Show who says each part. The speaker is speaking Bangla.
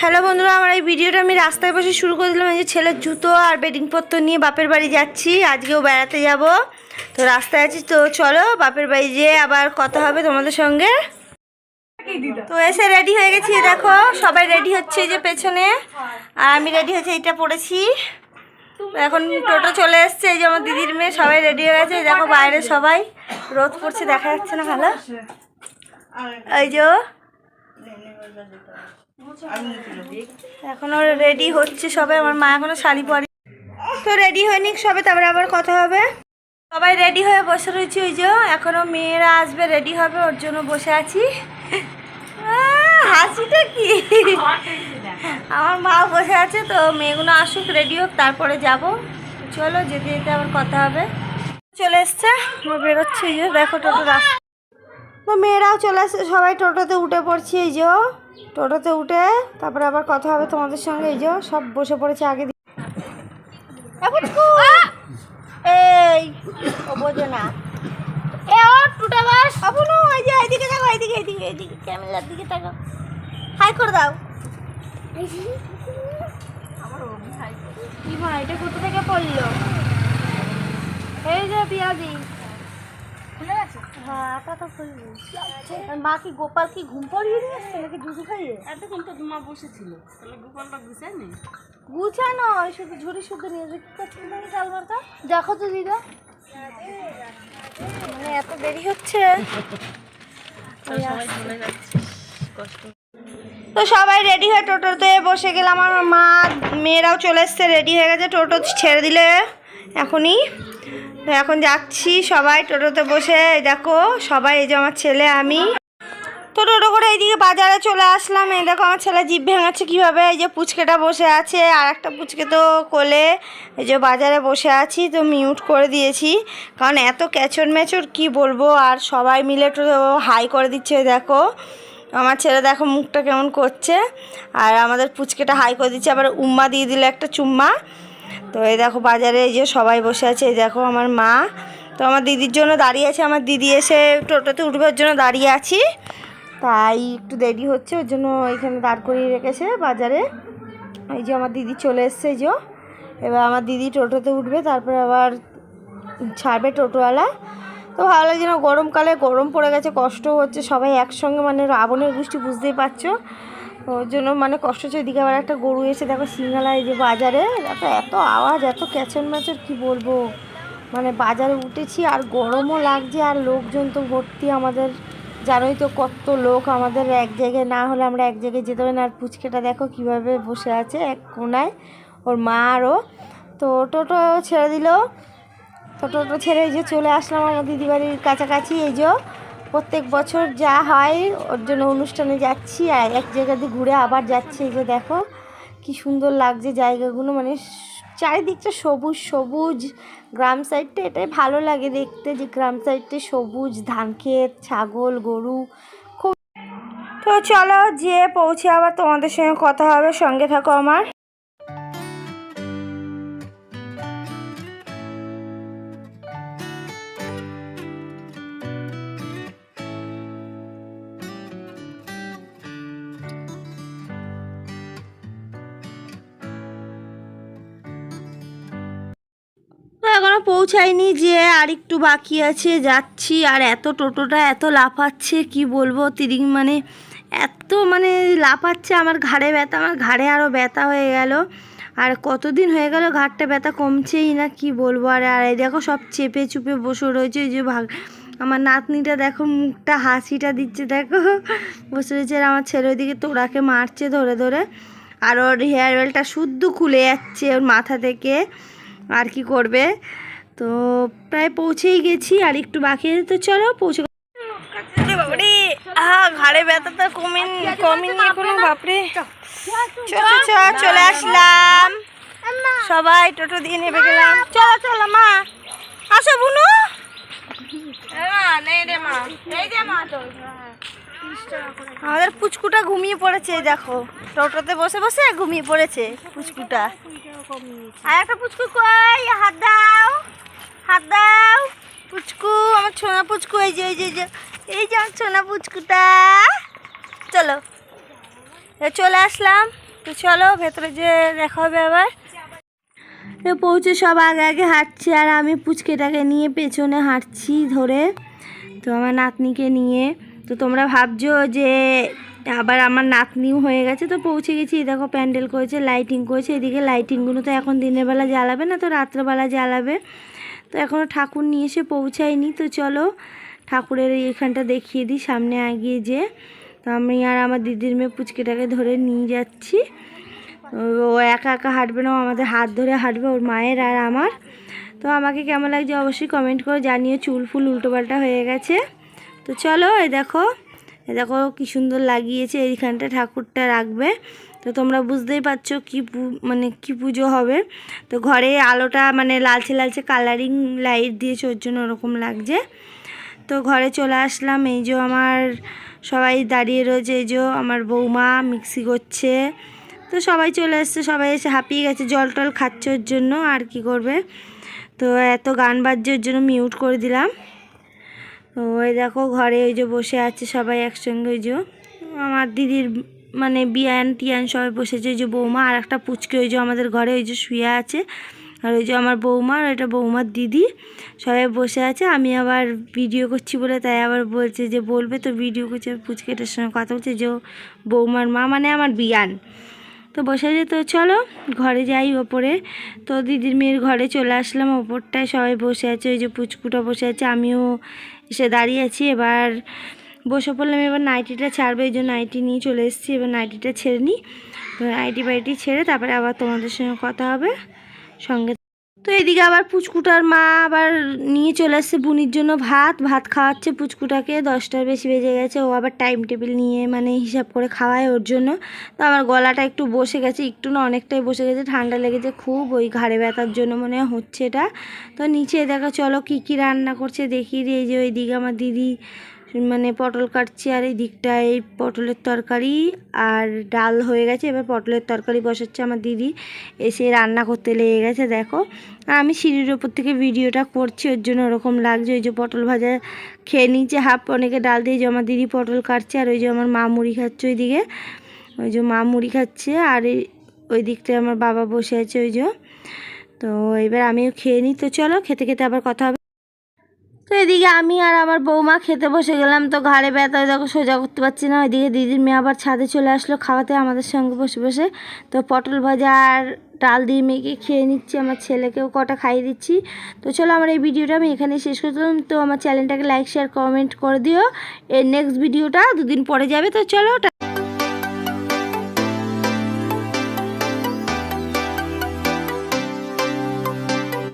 Speaker 1: হ্যালো বন্ধুরা, আমার এই ভিডিওটা আমি রাস্তায় বসে শুরু করে দিলাম। এই যে ছেলের জুতো আর বেডিংপত্র নিয়ে বাপের বাড়ি যাচ্ছি। আজকেও বেড়াতে যাব। তো রাস্তায় আছি, তো চলো বাপের বাড়ি যেয়ে আবার কথা হবে তোমাদের সঙ্গে। তো এসে রেডি হয়ে গেছি দেখো, সবাই রেডি হচ্ছে যে পেছনে। আর আমি রেডি হয়েছে, এইটা পড়েছি। এখন টোটো চলে এসছে, এই যে আমার দিদির মেয়ে, সবাই রেডি হয়ে গেছে। দেখো বাইরে সবাই, রোদ পড়ছে, দেখা যাচ্ছে না ভালো। এই যে এখনও রেডি হচ্ছে সবাই, আমার মা এখনও শাড়ি পরে। তো রেডি হয়ে হয়নি সবে, তারপরে আবার কথা হবে। সবাই রেডি হয়ে বসে রয়েছে ওই যে, এখনও মেয়েরা আসবে রেডি হবে, ওর জন্য বসে আছি। হাসিটা কি? আমার মা বসে আছে, তো মেয়েগুলো আসুক রেডি হোক, তারপরে যাব। চলো, যেতে যেতে আবার কথা হবে। চলে এসছে আমরা বেরোচ্ছি দেখো টোটো রাস্তা মেয়েরাও চলে আসছে সবাই টোটোতে উঠে পড়ছি, এই যে। টোটোতে উঠে তারপরে আবার কথা হবে তোমাদের সঙ্গে। এই যে সব বসে পড়েছে আগে এই ও বোঝে না। এ ও টুটা বাস। এই যে এইদিকে দেখো এইদিকে এইদিকে এইদিকে। ক্যামেরার দিকে তাকাও। হাই করে দাও।
Speaker 2: কি মা এটা কোথা থেকে পড়ল? এই যে পিয়াজি। খুলে গেছে?
Speaker 1: হ্যাঁ আটা তো খুলবো মা কি গোপাল কি ঘুম পাড়িয়ে নিয়ে এসছে নাকি দুধু খাইয়ে?
Speaker 2: এতক্ষণ তো মা বসেছিল। তাহলে গোপালটা গুছায়নি?
Speaker 1: গুছানো ওই শুধু ঝুড়ি শুধু নিয়ে যে কি করছিল নাকি কাল দেখো তো দিদা। মানে এত দেরি হচ্ছে। তো সবাই রেডি হয়ে টোটোতে বসে গেলাম। আমার মা মেয়েরাও চলে এসছে রেডি হয়ে গেছে। টোটো ছেড়ে দিলে এখনই। এখন যাচ্ছি সবাই, টোটোতে বসে। দেখো, সবাই, এই যে আমার ছেলে, আমি। তো টোটো করে এইদিকে বাজারে চলে আসলাম। এই দেখো, আমার ছেলে জিভ ভেঙাচ্ছে কীভাবে? এই যে পুচকেটা বসে আছে, আর একটা পুচকে তো কোলে। এই যে বাজারে বসে আছি, তো মিউট করে দিয়েছি। কারণ এত ক্যাচর ম্যাচর, কি বলব? আর সবাই মিলে তো হাই করে দিচ্ছে দেখো। আমার ছেলে দেখো মুখটা কেমন করছে। আর আমাদের পুচকেটা হাই করে দিচ্ছে। আবার উম্মা দিয়ে দিল একটা চুম্মা। তো এই দেখো বাজারে এই যে সবাই বসে আছে, এই দেখো আমার মা। তো আমার দিদির জন্য দাঁড়িয়ে আছে, আমার দিদি এসে টোটোতে উঠবার জন্য দাঁড়িয়ে আছি। তাই একটু দেরি হচ্ছে, ওর জন্য এখানে দাঁড় করিয়ে রেখেছে বাজারে। এই যে আমার দিদি চলে এসছে যে এবার আমার দিদি টোটোতে উঠবে, তারপরে আবার ছাড়বে টোটোওয়ালা। তো ভালো লাগছে না, গরমকালে গরম পড়ে গেছে, কষ্ট হচ্ছে, সবাই একসঙ্গে মানে রাবণের গোষ্ঠী, বুঝতেই পারছ। ওর জন্য মানে কষ্ট হচ্ছে। এদিকে আবার একটা গরু এসে দেখো সিঙ্গালা এই যে বাজারে এত এত আওয়াজ, এত ক্যাচন ম্যাচের কি বলব? মানে বাজারে উঠেছি আর গরমও লাগছে আর লোকজন তো ভর্তি আমাদের। জানোই তো কত লোক আমাদের এক জায়গায়, না হলে আমরা এক জায়গায় যেতে পারি না। আর পুচকেটা দেখো কীভাবে বসে আছে এক কোনায়, ওর মা আরও তো টোটো ছেড়ে দিল। তো টোটো ছেড়ে এই যে চলে আসলাম আমার দিদি বাড়ির কাছাকাছি, এই যে। প্রত্যেক বছর যা হয়, ওর জন্য অনুষ্ঠানে যাচ্ছি, আর এক জায়গা দিয়ে ঘুরে আবার যাচ্ছি। যে দেখো, কি সুন্দর লাগছে জায়গাগুলো মানে চারিদিকটা সবুজ সবুজ। গ্রাম সাইডটা এটাই ভালো লাগে দেখতে, যে গ্রাম সাইডটা সবুজ, ধান ক্ষেত, ছাগল, গরু। খুব তো চলো যে পৌঁছে আবার তোমাদের সঙ্গে কথা হবে, সঙ্গে থাকো আমার। পৌঁছায়নি যে আর একটু বাকি আছে, যাচ্ছি। আর এত টোটোটা এত লাফাচ্ছে, কি বলব, তিরিং মানে এত মানে লাফাচ্ছে, আমার ঘাড়ে ব্যথা, আমার ঘাড়ে আরও ব্যথা হয়ে গেল। আর কতদিন হয়ে গেল ঘাটটা ব্যথা কমছেই না, কি বলব? আর আর এই দেখো সব চেপে চুপে বসে রয়েছে, ওই যে ভাগ আমার নাতনিটা দেখো মুখটা হাসিটা দিচ্ছে, দেখো। বসে রয়েছে, আর আমার ছেলে ওইদিকে তোড়াকে মারছে ধরে ধরে। আর ওর হেয়ার অয়েলটা শুদ্ধ খুলে যাচ্ছে ওর মাথা থেকে। আর কি করবে? তো প্রায় পৌঁছেই গেছি আর একটু বাকি আছে তো চলো পৌঁছে বাবারে আহা ঘাড়ে ব্যথাটা কমে কমেনি এখনও বাপরে। চ চ, চ, চলে আসলাম। সবাই টোটো দিয়ে নেবে গেলাম। চলো চলো মা। আসো বুনু। আমাদের পুচকুটা ঘুমিয়ে পড়েছে দেখো। টোটোতে বসে বসে ঘুমিয়ে পড়েছে পুচকুটা। আর একটা পুচকু কই? হাত দাও। হাত দাও। পুচকু, আমার ছোনা পুচকু, এই যে এই যে এই যে আমার ছোনা পুচকুটা। চলো। চলে আসলাম। তো চলো, ভেতরে যে দেখা হবে আবার। পৌঁছে সব আগে আগে হাঁটছে, আর আমি পুচকেটাকে নিয়ে পেছনে হাঁটছি ধরে, তো আমার নাতনিকে নিয়ে। তো তোমরা ভাবছ যে আবার আমার নাতনিও হয়ে গেছে তো পৌঁছে গেছি। এই দেখো প্যান্ডেল করেছে লাইটিং করেছে। এদিকে লাইটিংগুলো তো এখন দিনের বেলা জ্বালাবে না, তো রাত্রেবেলা জ্বালাবে। তো এখনও ঠাকুর নিয়ে এসে পৌঁছায়নি। তো চলো ঠাকুরের এইখানটা দেখিয়ে দিই, সামনে আগিয়ে যে তো আমি আর আমার দিদির মেয়ে পুচকেটাকে ধরে নিয়ে যাচ্ছি। ও একা একা হাঁটবে না আমাদের হাত ধরে হাঁটবে, ওর মায়ের আর আমার। তো আমাকে কেমন লাগছে অবশ্যই কমেন্ট করে জানিয়ে চুল ফুল উল্টোপাল্টা হয়ে গেছে। তো চলো, এই দেখো দেখো কি সুন্দর লাগিয়েছে, এইখানটা ঠাকুরটা রাখবে। তো তোমরা বুঝতেই পারছ কি মানে কি পুজো হবে। তো ঘরে আলোটা মানে লালচে লালচে কালারিং লাইট দিয়েছে, ওর জন্য ওরকম লাগছে। তো ঘরে চলে আসলাম, এই যে আমার সবাই দাঁড়িয়ে রয়েছে, এই যে আমার বৌমা মিক্সি করছে। তো সবাই চলে এসছে সবাই এসে হাঁপিয়ে গেছে, জল টল খাচ্ছে ওর জন্য, আর কি করবে। তো এত গান বাজছে, ওর জন্য মিউট করে দিলাম। ওই দেখো ঘরে ওই যে বসে আছে সবাই একসঙ্গে, ওই যে আমার দিদির মানে বিয়ান টিয়ান সবাই বসেছে, ওই যে বৌমা আর একটা পুচকে, ওই যে আমাদের ঘরে ওই যে শুয়ে আছে। আর ওই যে আমার বৌমা আর এটা বৌমার দিদি সবাই বসে আছে। আমি আবার ভিডিও করছি বলে তাই আবার বলছে যে, বলবে তো ভিডিও করছে, পুচকেটার সঙ্গে কথা বলছে যে বৌমার মা মানে আমার বিয়ান। তো বসে আছে, তো চলো ঘরে যাই ওপরে। তো দিদির মেয়ের ঘরে চলে আসলাম, ওপরটায় সবাই বসে আছে, ওই যে পুচকুটা বসে আছে, আমিও এসে দাঁড়িয়ে আছি এবার বসে পড়লাম, এবার নাইটিটা ছাড়বে, এই জন্য নাইটি নিয়ে চলে এসেছি, এবার নাইটিটা ছেড়ে নিই। নাইটি বাইটি ছেড়ে তারপরে আবার তোমাদের সঙ্গে কথা হবে, সঙ্গে তো এদিকে আবার পুচকুটার মা আবার নিয়ে চলে আসছে বুনির জন্য ভাত। ভাত খাওয়াচ্ছে পুচকুটাকে, দশটার বেশি বেজে গেছে, ও আবার টাইম টেবিল নিয়ে মানে হিসাব করে খাওয়ায় ওর জন্য। তো আমার গলাটা একটু বসে গেছে, একটু না অনেকটাই বসে গেছে, ঠান্ডা লেগেছে খুব, ওই ঘাড়ে ব্যথার জন্য মনে হচ্ছে এটা। তো নিচে দেখো, চলো কি কি রান্না করছে দিই এই যে ওই দিকে আমার দিদি মানে পটল কাটছে আর এই দিকটায় পটলের তরকারি আর ডাল হয়ে গেছে। এবার পটলের তরকারি বসাচ্ছে আমার দিদি। এসে রান্না করতে লেগে গেছে, দেখো। আর আমি সিঁড়ির ওপর থেকে ভিডিওটা করছি, ওর জন্য ওরকম লাগছে। ওই যে পটল ভাজা খেয়ে নিচ্ছে, হাফ অনেকে ডাল দিয়ে, যে আমার দিদি পটল কাটছে আর ওই যে আমার মা মুড়ি খাচ্ছে ওই দিকে ওই যে মা মুড়ি খাচ্ছে আর ওই দিকটায় আমার বাবা বসে আছে, ওই যে। তো এবার আমিও খেয়ে নিই। তো চলো, খেতে খেতে আবার কথা হবে। তো এদিকে আমি আর আমার বৌমা খেতে বসে গেলাম। তো ঘাড়ে ব্যথা দেখো সোজা করতে পারছি না। ওইদিকে দিদির মেয়ে আবার ছাদে চলে আসলো খাওয়াতে আমাদের সঙ্গে বসে বসে। তো পটল ভাজা আর ডাল দিয়ে মেয়েকে খেয়ে নিচ্ছি। আমার ছেলেকেও কটা খাইয়ে দিচ্ছি। তো চলো আমার এই ভিডিওটা আমি এখানে শেষ করতাম তো আমার চ্যানেলটাকে লাইক, শেয়ার, কমেন্ট করে দিও। এর নেক্সট ভিডিওটা দুদিন পরে যাবে। তো চলো